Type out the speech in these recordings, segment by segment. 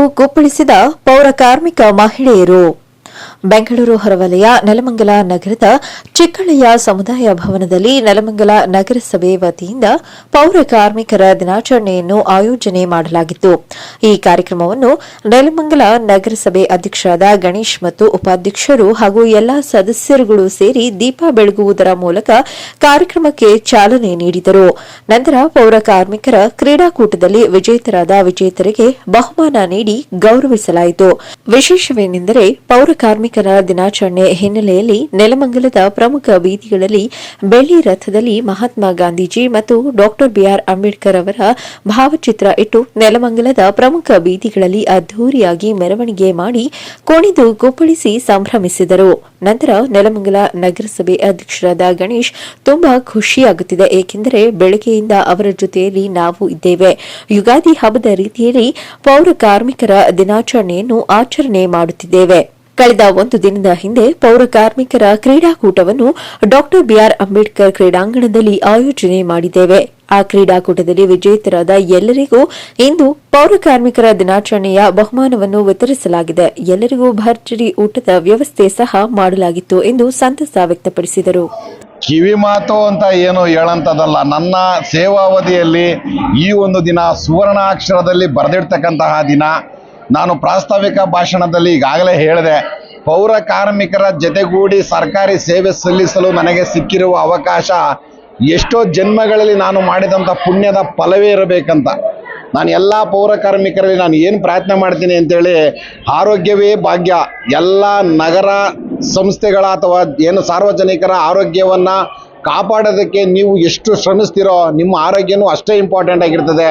ಕುಣಿದು ಕುಪ್ಪಳಿಸಿದ ಪೌರ ಕಾರ್ಮಿಕ ಮಹಿಳೆಯರು. ಬೆಂಗಳೂರು ಹೊರವಲಯ, ನೆಲಮಂಗಲ ನಗರದ ಚಿಕ್ಕಳೆಯ ಸಮುದಾಯ ಭವನದಲ್ಲಿ ನೆಲಮಂಗಲ ನಗರಸಭೆ ವತಿಯಿಂದ ಪೌರ ಕಾರ್ಮಿಕರ ದಿನಾಚರಣೆಯನ್ನು ಆಯೋಜನೆ ಮಾಡಲಾಗಿತ್ತು. ಈ ಕಾರ್ಯಕ್ರಮವನ್ನು ನೆಲಮಂಗಲ ನಗರಸಭೆ ಅಧ್ಯಕ್ಷರಾದ ಗಣೇಶ್ ಮತ್ತು ಉಪಾಧ್ಯಕ್ಷರು ಹಾಗೂ ಎಲ್ಲಾ ಸದಸ್ಯರುಗಳು ಸೇರಿ ದೀಪ ಬೆಳಗುವುದರ ಮೂಲಕ ಕಾರ್ಯಕ್ರಮಕ್ಕೆ ಚಾಲನೆ ನೀಡಿದರು. ನಂತರ ಪೌರ ಕಾರ್ಮಿಕರ ಕ್ರೀಡಾಕೂಟದಲ್ಲಿ ವಿಜೇತರಾದ ವಿಜೇತರಿಗೆ ಬಹುಮಾನ ನೀಡಿ ಗೌರವಿಸಲಾಯಿತು. ವಿಶೇಷವೇನೆಂದರೆ ಪೌರ ಕಾರ್ಮಿಕರ ದಿನಾಚರಣೆ ಹಿನ್ನೆಲೆಯಲ್ಲಿ ನೆಲಮಂಗಲದ ಪ್ರಮುಖ ಬೀದಿಗಳಲ್ಲಿ ಬೆಳ್ಳಿ ರಥದಲ್ಲಿ ಮಹಾತ್ಮ ಗಾಂಧೀಜಿ ಮತ್ತು ಡಾಕ್ಟರ್ ಬಿಆರ್ ಅಂಬೇಡ್ಕರ್ ಅವರ ಭಾವಚಿತ್ರ ಇಟ್ಟು ನೆಲಮಂಗಲದ ಪ್ರಮುಖ ಬೀದಿಗಳಲ್ಲಿ ಅದ್ದೂರಿಯಾಗಿ ಮೆರವಣಿಗೆ ಮಾಡಿ ಕುಣಿದು ಕುಪ್ಪಳಿಸಿ ಸಂಭ್ರಮಿಸಿದರು. ನಂತರ ನೆಲಮಂಗಲ ನಗರಸಭೆ ಅಧ್ಯಕ್ಷರಾದ ಗಣೇಶ್ ತುಂಬಾ ಖುಷಿಯಾಗುತ್ತಿದೆ. ಏಕೆಂದರೆ ಬೆಳಗ್ಗೆಯಿಂದ ಅವರ ಜೊತೆಯಲ್ಲಿ ನಾವು ಇದ್ದೇವೆ. ಯುಗಾದಿ ಹಬ್ಬದ ರೀತಿಯಲ್ಲಿ ಪೌರ ಕಾರ್ಮಿಕರ ದಿನಾಚರಣೆಯನ್ನು ಆಚರಣೆ ಮಾಡುತ್ತಿದ್ದೇವೆ. ಕಳೆದ ಒಂದು ದಿನದ ಹಿಂದೆ ಪೌರ ಕಾರ್ಮಿಕರ ಕ್ರೀಡಾಕೂಟವನ್ನು ಡಾಕ್ಟರ್ ಬಿಆರ್ ಅಂಬೇಡ್ಕರ್ ಕ್ರೀಡಾಂಗಣದಲ್ಲಿ ಆಯೋಜನೆ ಮಾಡಿದ್ದೇವೆ. ಆ ಕ್ರೀಡಾಕೂಟದಲ್ಲಿ ವಿಜೇತರಾದ ಎಲ್ಲರಿಗೂ ಇಂದು ಪೌರ ಕಾರ್ಮಿಕರ ದಿನಾಚರಣೆಯ ಬಹುಮಾನವನ್ನು ವಿತರಿಸಲಾಗಿದೆ. ಎಲ್ಲರಿಗೂ ಭರ್ಜರಿ ಊಟದ ವ್ಯವಸ್ಥೆ ಸಹ ಮಾಡಲಾಗಿತ್ತು ಎಂದು ಸಂತಸ ವ್ಯಕ್ತಪಡಿಸಿದರು. ಕಿವಿ ಮಾತು ಅಂತ ಏನು ಹೇಳಂತದಲ್ಲ. ನನ್ನ ಸೇವಾವಧಿಯಲ್ಲಿ ಈ ಒಂದು ದಿನ ಸುವರ್ಣಾಕ್ಷರದಲ್ಲಿ ಬರೆದಿರ್ತಕ್ಕಂತಹ ದಿನ. ನಾನು ಪ್ರಾಸ್ತಾವಿಕ ಭಾಷಣದಲ್ಲಿ ಈಗಾಗಲೇ ಹೇಳಿದೆ, ಪೌರ ಕಾರ್ಮಿಕರ ಜೊತೆಗೂಡಿ ಸರ್ಕಾರಿ ಸೇವೆ ಸಲ್ಲಿಸಲು ನನಗೆ ಸಿಕ್ಕಿರುವ ಅವಕಾಶ ಎಷ್ಟೋ ಜನ್ಮಗಳಲ್ಲಿ ನಾನು ಮಾಡಿದಂಥ ಪುಣ್ಯದ ಫಲವೇ ಇರಬೇಕಂತ. ನಾನು ಎಲ್ಲ ಪೌರ ಕಾರ್ಮಿಕರಲ್ಲಿ ನಾನು ಏನು ಪ್ರಯತ್ನ ಮಾಡ್ತೀನಿ ಅಂತೇಳಿ ಆರೋಗ್ಯವೇ ಭಾಗ್ಯ. ಎಲ್ಲ ನಗರ ಸಂಸ್ಥೆಗಳ ಅಥವಾ ಏನು ಸಾರ್ವಜನಿಕರ ಆರೋಗ್ಯವನ್ನು ಕಾಪಾಡೋದಕ್ಕೆ ನೀವು ಎಷ್ಟು ಶ್ರಮಿಸ್ತೀರೋ, ನಿಮ್ಮ ಆರೋಗ್ಯನೂ ಅಷ್ಟೇ ಇಂಪಾರ್ಟೆಂಟ್ ಆಗಿರ್ತದೆ.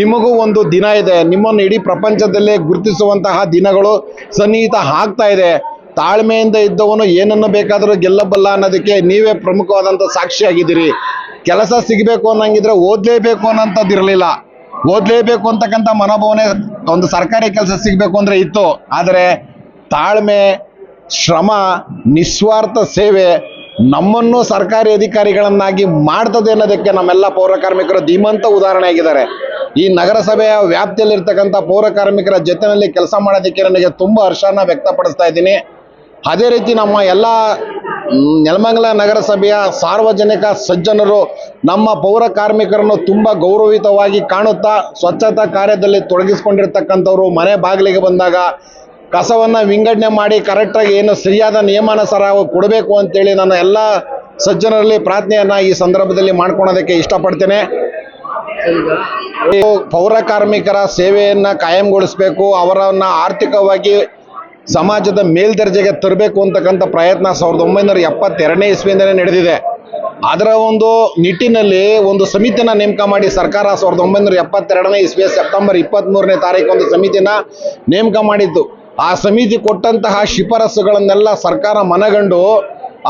ನಿಮಗೂ ಒಂದು ದಿನ ಇದೆ. ನಿಮ್ಮನ್ನು ಇಡೀ ಪ್ರಪಂಚದಲ್ಲೇ ಗುರುತಿಸುವಂತಹ ದಿನಗಳು ಸನ್ನಿಹಿತ ಆಗ್ತಾ ಇದೆ. ತಾಳ್ಮೆಯಿಂದ ಇದ್ದವನು ಏನನ್ನು ಬೇಕಾದರೂ ಗೆಲ್ಲಬಲ್ಲ ಅನ್ನೋದಕ್ಕೆ ನೀವೇ ಪ್ರಮುಖವಾದಂಥ ಸಾಕ್ಷಿಯಾಗಿದ್ದೀರಿ. ಕೆಲಸ ಸಿಗಬೇಕು ಅನ್ನಂಗಿದ್ರೆ ಓದಲೇಬೇಕು ಅನ್ನೋಂಥದ್ದು ಇರಲಿಲ್ಲ. ಓದಲೇಬೇಕು ಅಂತಕ್ಕಂಥ ಮನೋಭಾವನೆ ಒಂದು ಸರ್ಕಾರಿ ಕೆಲಸ ಸಿಗಬೇಕು ಅಂದರೆ ಇತ್ತು. ಆದರೆ ತಾಳ್ಮೆ, ಶ್ರಮ, ನಿಸ್ವಾರ್ಥ ಸೇವೆ ನಮ್ಮನ್ನು ಸರ್ಕಾರಿ ಅಧಿಕಾರಿಗಳನ್ನಾಗಿ ಮಾಡ್ತದೆ ಅನ್ನೋದಕ್ಕೆ ನಮ್ಮೆಲ್ಲ ಪೌರ ಕಾರ್ಮಿಕರು ಧೀಮಂತ ಉದಾಹರಣೆ ಆಗಿದ್ದಾರೆ. ಈ ನಗರಸಭೆಯ ವ್ಯಾಪ್ತಿಯಲ್ಲಿರ್ತಕ್ಕಂಥ ಪೌರ ಕಾರ್ಮಿಕರ ಜೊತೆಯಲ್ಲಿ ಕೆಲಸ ಮಾಡೋದಕ್ಕೆ ನನಗೆ ತುಂಬ ಹರ್ಷನ ವ್ಯಕ್ತಪಡಿಸ್ತಾ ಇದ್ದೀನಿ. ಅದೇ ರೀತಿ ನಮ್ಮ ಎಲ್ಲ ನೆಲಮಂಗಲ ನಗರಸಭೆಯ ಸಾರ್ವಜನಿಕ ಸಜ್ಜನರು ನಮ್ಮ ಪೌರ ಕಾರ್ಮಿಕರನ್ನು ತುಂಬ ಗೌರವಿತವಾಗಿ ಕಾಣುತ್ತಾ ಸ್ವಚ್ಛತಾ ಕಾರ್ಯದಲ್ಲಿ ತೊಡಗಿಸ್ಕೊಂಡಿರ್ತಕ್ಕಂಥವ್ರು ಮನೆ ಬಾಗಿಲಿಗೆ ಬಂದಾಗ ಕಸವನ್ನು ವಿಂಗಡಣೆ ಮಾಡಿ ಕರೆಕ್ಟಾಗಿ ಏನು ಸರಿಯಾದ ನಿಯಮಾನುಸಾರ ಕೊಡಬೇಕು ಅಂತೇಳಿ ನಾನು ಎಲ್ಲ ಸಜ್ಜನರಲ್ಲಿ ಪ್ರಾರ್ಥನೆಯನ್ನು ಈ ಸಂದರ್ಭದಲ್ಲಿ ಮಾಡ್ಕೊಳೋದಕ್ಕೆ ಇಷ್ಟಪಡ್ತೇನೆ. ಪೌರ ಕಾರ್ಮಿಕರ ಸೇವೆಯನ್ನು ಕಾಯಂಗೊಳಿಸಬೇಕು, ಅವರನ್ನು ಆರ್ಥಿಕವಾಗಿ ಸಮಾಜದ ಮೇಲ್ದರ್ಜೆಗೆ ತರಬೇಕು ಅಂತಕ್ಕಂಥ ಪ್ರಯತ್ನ ಸಾವಿರದ ಒಂಬೈನೂರ ಎಪ್ಪತ್ತೆರಡನೇ ಇಸ್ವಿಯಿಂದಲೇ ನಡೆದಿದೆ. ಅದರ ಒಂದು ನಿಟ್ಟಿನಲ್ಲಿ ಒಂದು ಸಮಿತಿನ ನೇಮಕ ಮಾಡಿ ಸರ್ಕಾರ ಸಾವಿರದ ಒಂಬೈನೂರ ಎಪ್ಪತ್ತೆರಡನೇ ಇಸ್ವಿಯ ಸೆಪ್ಟೆಂಬರ್ ಇಪ್ಪತ್ತ್ಮೂರನೇ ತಾರೀಕು ಒಂದು ಸಮಿತಿನ ನೇಮಕ ಮಾಡಿತ್ತು ಆ ಸಮಿತಿ ಕೊಟ್ಟಂತಹ ಶಿಫಾರಸುಗಳನ್ನೆಲ್ಲ ಸರ್ಕಾರ ಮನಗಂಡು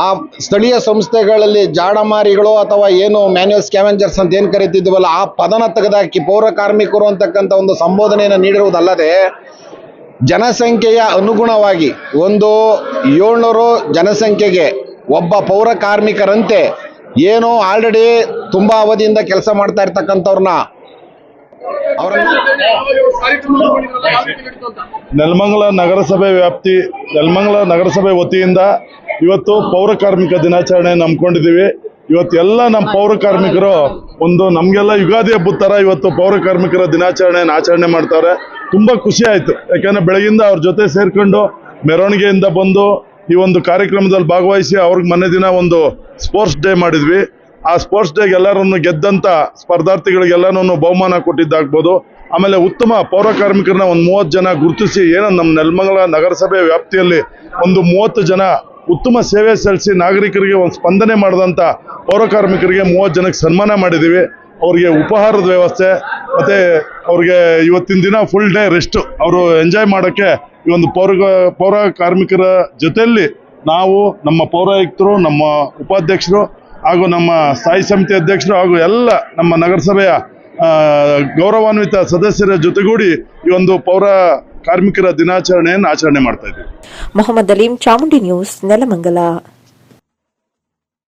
ಆ ಸ್ಥಳೀಯ ಸಂಸ್ಥೆಗಳಲ್ಲಿ ಜಾಡಮಾರಿಗಳು ಅಥವಾ ಏನು ಮ್ಯಾನ್ಯಲ್ ಸ್ಕ್ಯಾವೆಂಜರ್ಸ್ ಅಂತ ಏನು ಕರಿತಿದ್ವಲ್ಲ, ಆ ಪದನ ತೆಗೆದಾಕಿ ಪೌರ ಕಾರ್ಮಿಕರು ಅಂತಕ್ಕಂಥ ಒಂದು ಸಂಬೋಧನೆಯನ್ನು ನೀಡಿರುವುದಲ್ಲದೆ, ಜನಸಂಖ್ಯೆಯ ಅನುಗುಣವಾಗಿ ಒಂದು ಏಳ್ನೂರು ಜನಸಂಖ್ಯೆಗೆ ಒಬ್ಬ ಪೌರ ಕಾರ್ಮಿಕರಂತೆ ಏನು ಆಲ್ರೆಡಿ ತುಂಬ ಅವಧಿಯಿಂದ ಕೆಲಸ ಮಾಡ್ತಾ ಇರ್ತಕ್ಕಂಥವ್ರನ್ನ ನೆಲಮಂಗಲ ನಗರಸಭೆ ವ್ಯಾಪ್ತಿ, ನೆಲಮಂಗಲ ನಗರಸಭೆ ವತಿಯಿಂದ ಇವತ್ತು ಪೌರ ಕಾರ್ಮಿಕ ದಿನಾಚರಣೆ ನಂಬ್ಕೊಂಡಿದ್ದೀವಿ. ಇವತ್ತು ಎಲ್ಲ ನಮ್ಮ ಪೌರ ಕಾರ್ಮಿಕರು ಒಂದು ನಮಗೆಲ್ಲ ಯುಗಾದಿ ಹಬ್ಬದ ಥರ ಇವತ್ತು ಪೌರ ಕಾರ್ಮಿಕರ ದಿನಾಚರಣೆಯನ್ನು ಆಚರಣೆ ಮಾಡ್ತಾರೆ. ತುಂಬ ಖುಷಿ ಆಯ್ತು. ಯಾಕಂದ್ರೆ ಬೆಳಗಿಂದ ಅವ್ರ ಜೊತೆ ಸೇರ್ಕೊಂಡು ಮೆರವಣಿಗೆಯಿಂದ ಬಂದು ಈ ಒಂದು ಕಾರ್ಯಕ್ರಮದಲ್ಲಿ ಭಾಗವಹಿಸಿ ಅವ್ರಿಗೆ ಮನೆ ದಿನ ಒಂದು ಸ್ಪೋರ್ಟ್ಸ್ ಡೇ ಮಾಡಿದ್ವಿ. ಆ ಸ್ಪೋರ್ಟ್ಸ್ ಡೇಗೆ ಎಲ್ಲರನ್ನು ಗೆದ್ದಂಥ ಸ್ಪರ್ಧಾರ್ಥಿಗಳಿಗೆಲ್ಲನೂ ಬಹುಮಾನ ಕೊಟ್ಟಿದ್ದಾಗ್ಬೋದು. ಆಮೇಲೆ ಉತ್ತಮ ಪೌರ ಕಾರ್ಮಿಕರನ್ನ ಒಂದು ಮೂವತ್ತು ಜನ ಗುರುತಿಸಿ ಏನೋ ನಮ್ಮ ನೆಲಮಂಗಲ ನಗರಸಭೆ ವ್ಯಾಪ್ತಿಯಲ್ಲಿ ಒಂದು ಮೂವತ್ತು ಜನ ಉತ್ತಮ ಸೇವೆ ಸಲ್ಲಿಸಿ ನಾಗರಿಕರಿಗೆ ಒಂದು ಸ್ಪಂದನೆ ಮಾಡಿದಂಥ ಪೌರ ಕಾರ್ಮಿಕರಿಗೆ ಮೂವತ್ತು ಜನಕ್ಕೆ ಸನ್ಮಾನ ಮಾಡಿದ್ದೀವಿ ಅವರಿಗೆ ಉಪಹಾರದ ವ್ಯವಸ್ಥೆ, ಮತ್ತು ಅವ್ರಿಗೆ ಇವತ್ತಿನ ದಿನ ಫುಲ್ ಡೇ ರೆಸ್ಟು ಅವರು ಎಂಜಾಯ್ ಮಾಡೋಕ್ಕೆ ಈ ಒಂದು ಪೌರ ಪೌರ ಕಾರ್ಮಿಕರ ಜೊತೆಯಲ್ಲಿ ನಾವು ನಮ್ಮ ಪೌರಾಯುಕ್ತರು, ನಮ್ಮ ಉಪಾಧ್ಯಕ್ಷರು ಹಾಗೂ ನಮ್ಮ ಸ್ಥಾಯಿ ಸಮಿತಿ ಅಧ್ಯಕ್ಷರು ಹಾಗೂ ಎಲ್ಲ ನಮ್ಮ ನಗರಸಭೆಯ ಗೌರವಾನ್ವಿತ ಸದಸ್ಯರ ಜೊತೆಗೂಡಿ ಈ ಒಂದು ಪೌರ ಕಾರ್ಮಿಕರ ದಿನಾಚರಣೆಯನ್ನು ಆಚರಣೆ ಮಾಡ್ತಾ ಇದ್ದೀವಿ. ಮೊಹಮ್ಮದ್ ಅಲೀಂ ಚಾಮುಂಡಿ ನ್ಯೂಸ್ ನೆಲಮಂಗಲ.